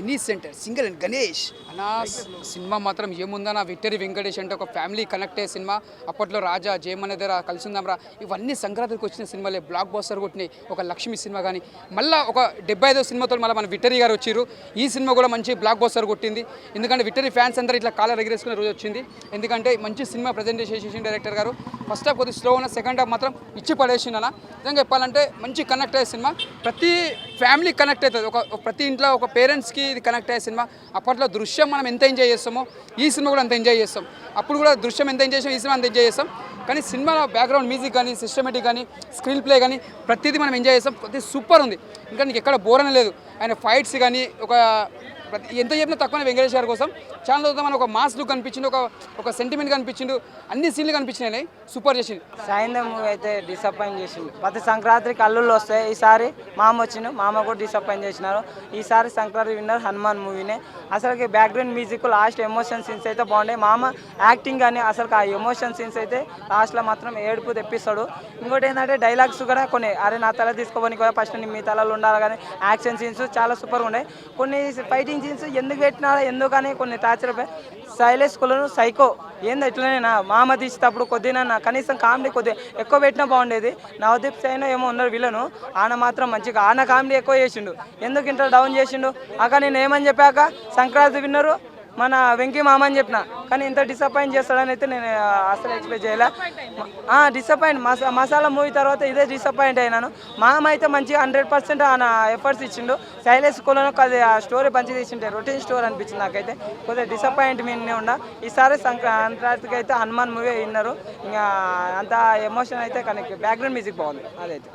ఇన్నీసెంట్ single and Ganesh. అన్నా cinema మాత్రం ఏముందన్నా victory Venkatesh అంటే ఒక ఫ్యామిలీ కనెక్ట్ అయ్యే సినిమా. అప్పట్లో రాజా జయమనేదరా కలిసి ఉందాంరా ఇవన్నీ సంక్రాంతికి వచ్చిన సినిమాలే బ్లాక్ బాస్టర్ కొట్టినాయి. ఒక లక్ష్మి సినిమా కానీ మళ్ళీ ఒక డెబ్బై ఐదో సినిమాతో మళ్ళీ మన విక్టరీ గారు వచ్చారు ఈ సినిమా కూడా మంచి బ్లాక్ బాస్టర్ కొట్టింది. ఎందుకంటే విక్టరీ ఫ్యాన్స్ అందరూ ఇట్లా కాలర్ ఎగిరేసుకునే రోజు వచ్చింది. ఎందుకంటే మంచి సినిమా ప్రజెంటేషన్ చేసిన డైరెక్టర్ గారు. ఫస్ట్ హాఫ్ కొద్దిగా స్లో ఉన్న సెకండ్ హాఫ్ మాత్రం ఇచ్చి పడేసిండు నిజంగా చెప్పాలంటే మంచి కనెక్ట్ అయ్యే సినిమా. ప్రతి ఫ్యామిలీ కనెక్ట్ అవుతుంది. ఒక ప్రతి ఇంట్లో ఒక పేరెంట్స్కి ఇది కనెక్ట్ అయ్యే సినిమా. అప్పట్లో దృశ్యం మనం ఎంత ఎంజాయ్ చేస్తామో ఈ సినిమా కూడా అంత ఎంజాయ్ చేస్తాం. అప్పుడు కూడా దృశ్యం ఎంత ఎంజాయ్ చేసాం ఈ సినిమా అంత ఎంజాయ్ చేస్తాం. కానీ సినిమా బ్యాక్గ్రౌండ్ మ్యూజిక్ కానీ సిస్టమేటిక్ కానీ స్క్రీన్ ప్లే కానీ ప్రతిదీ మనం ఎంజాయ్ చేస్తాం. ప్రతి సూపర్ ఉంది. ఇంకా నీకు ఎక్కడ బోర్ అని లేదు. ఆయన ఫైట్స్ కానీ ఒక ఎంత చెప్పినా తక్కువ వెంకటేష్ గారి కోసం. చాలా తర్వాత మనకు ఒక మాస్ లుక్ కనిపించింది ఒక ఒక సెంటిమెంట్ కనిపించిండు అన్ని సీన్లు కనిపించినాయి సూపర్ చేసింది సాయంత్రం మూవీ అయితే డిసప్పాయింట్ చేసిండు. ప్రతి సంక్రాంతికి అల్లుళ్ళు వస్తాయి. ఈసారి మామ వచ్చిండు మామ కూడా డిసప్పాయింట్ చేసినారు. ఈసారి సంక్రాంతి విన్నర్ హనుమాన్ మూవీనే అసలుకి background music last emotion scenes అయితే బాగున్నాయి. మామ యాక్టింగ్ కానీ అసలు ఆ ఎమోషన్ సీన్స్ అయితే లాస్ట్లో మాత్రం ఏడుపు తెప్పిస్తాడు. ఇంకోటి ఏంటంటే డైలాగ్స్ కూడా కొన్ని అరే నా తల తీసుకోవడానికి కూడా ఫస్ట్ మీ తలలో ఉండాలి కానీ యాక్షన్ సీన్స్ చాలా సూపర్గా ఉన్నాయి. కొన్ని ఫైటింగ్ జీన్స్ ఎందుకు పెట్టినారో ఎందుకని కొన్ని టార్చర్పై సైలెస్ కులను సైకో. ఏంది ఎట్లనేనా మామ తీసేటప్పుడు నా కనీసం కామెడీ కొద్ది ఎక్కువ పెట్టినా బాగుండేది. నవదీప్ సైన్ ఏమో ఉన్నారు వీళ్ళను ఆయన మాత్రం మంచిగా ఆయన కామెడీ ఎక్కువ చేసిండు. ఎందుకు ఇంత డౌన్ చేసిండు? అక్క నేను ఏమని చెప్పాక? సంక్రాంతి విన్నరు? మన వెంకీ మామ అని చెప్పిన. కానీ ఇంత డిసప్పాయింట్ చేస్తాడని అయితే నేను అసలు ఎక్స్పెక్ట్ చేయలే. డిసప్పాయింట్ మసా మసాలా మూవీ తర్వాత ఇదే డిసప్పాయింట్ అయినాను. మామ అయితే మంచిగా హండ్రెడ్ పర్సెంట్ ఆయన ఎఫర్ట్స్ ఇచ్చిండు. శైలేష్ కులను అది ఆ స్టోరీ మంచిగా తీసింటే రొటీన్ స్టోరీ అనిపించింది నాకైతే. కొద్దిగా డిసప్పాయింట్ మీనే ఉండ ఈసారి సంక్రాంతికి అయితే హనుమాన్ మూవీ విన్నారు. ఇంకా అంత ఎమోషన్ అయితే కనుక బ్యాక్గ్రౌండ్ మ్యూజిక్ బాగుంది. అదైతే.